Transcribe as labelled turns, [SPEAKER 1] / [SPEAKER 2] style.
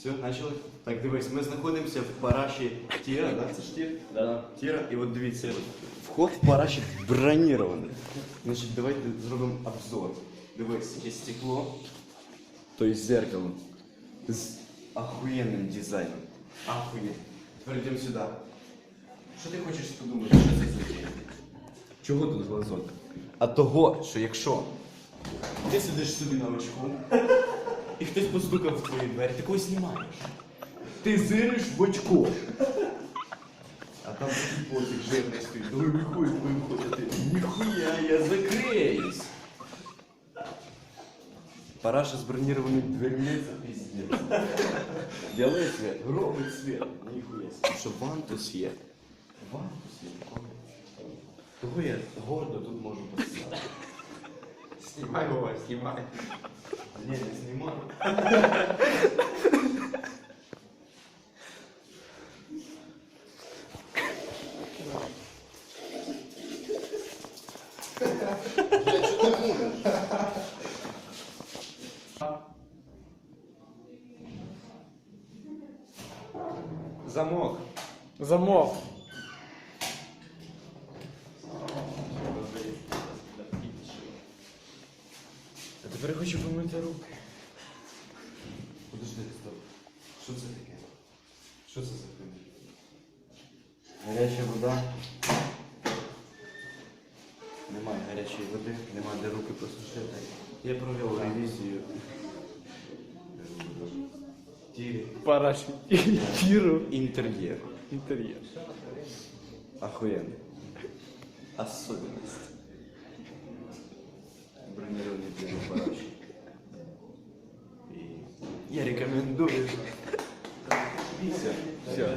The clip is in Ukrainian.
[SPEAKER 1] Все, почали? Так, дивись, ми знаходимося в параші Тіра, да? Це ж Тір?
[SPEAKER 2] Да.
[SPEAKER 1] Тіра, і от дивіться, вход в параші бронірований. Значить, давайте зробимо обзор. Дивись, є стекло, то є зеркало з охуєнним дизайном. Охуєнно. Тепер йдемо сюди. Що ти хочеш подумати? Що це за день? Чого тут глазок? А того, що якщо ти сидиш собі на очку, і хтось постукав в твої двері, ти когось знімаєш. Ти зириш в очко. А там такий потік жирний стоїть. Давай виходь, виходити. Ніхуя, я закриюсь. Параша з бронірованими дверьми це пиздец. Делай свет, робить свет. Ніхуя. себе. Що вантус є. Вантус є. Того я гордо тут можу посидіти.
[SPEAKER 2] Снимай его, снимай.
[SPEAKER 1] Ні, не знімаю.
[SPEAKER 2] Замок.
[SPEAKER 3] Замок.
[SPEAKER 1] А тепер я хочу помити руки. Подожди, стоп. Що це таке? Що це за хуйня? Гаряча вода. Немає гарячої води, немає де руки просушити. Я провів ревізію. Тірі.
[SPEAKER 3] Параші. Тіру.
[SPEAKER 1] Інтер'єр.
[SPEAKER 3] Інтер'єр.
[SPEAKER 1] Охуенно. Особенность. Я рекомендую. Все.